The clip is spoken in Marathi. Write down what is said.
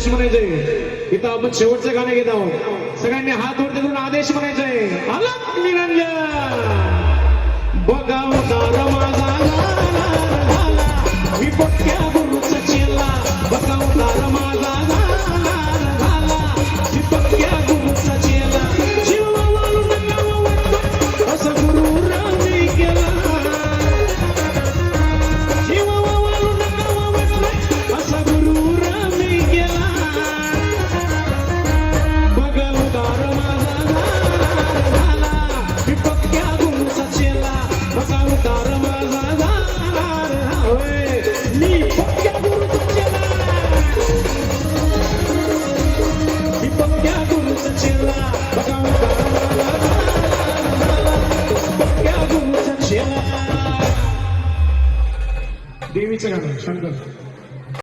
अध्यक्ष म्हणायचे. इथं आपण शेवटचं गाणं घेत आहोत. सगळ्यांनी हात वर करून आदेश म्हणायचे. आला निरंजन. बघा देवीचं गाणं शंकर